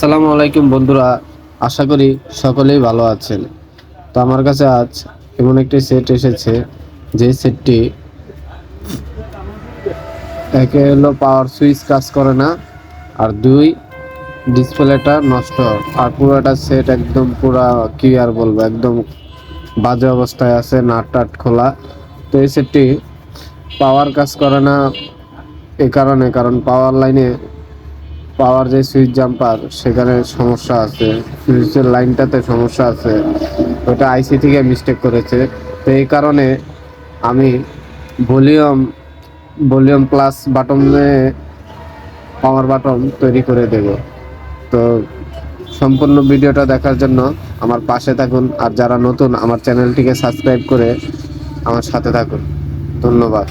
আসসালামু আলাইকুম বন্ধুরা, আশা করি সকলেই ভালো আছেন। তো আমার কাছে আজ এমন একটি সেট এসেছে, যে সেটটি একে হলো পাওয়ার সুইচ কাজ করে না, আর দুই ডিসপ্লেটা নষ্ট। আর পুরোটা সেট একদম পুরা কি আর বলব, একদম বাজে অবস্থায় আছে, নাট টাট খোলা। তো এই সেটটি পাওয়ার কাজ করে না, এ কারণে, কারণ পাওয়ার লাইনে পাওয়ার যে সুইচ জাম্পার, সেখানে সমস্যা আছে। সুইচের লাইনটাতে সমস্যা আছে, ওটা আইসি থেকে মিস্টেক করেছে। তো এই কারণে আমি ভলিউম ভলিউম প্লাস বাটনে পাওয়ার বাটন তৈরি করে দেব। তো সম্পূর্ণ ভিডিওটা দেখার জন্য আমার পাশে থাকুন, আর যারা নতুন, আমার চ্যানেলটিকে সাবস্ক্রাইব করে আমার সাথে থাকুন। ধন্যবাদ।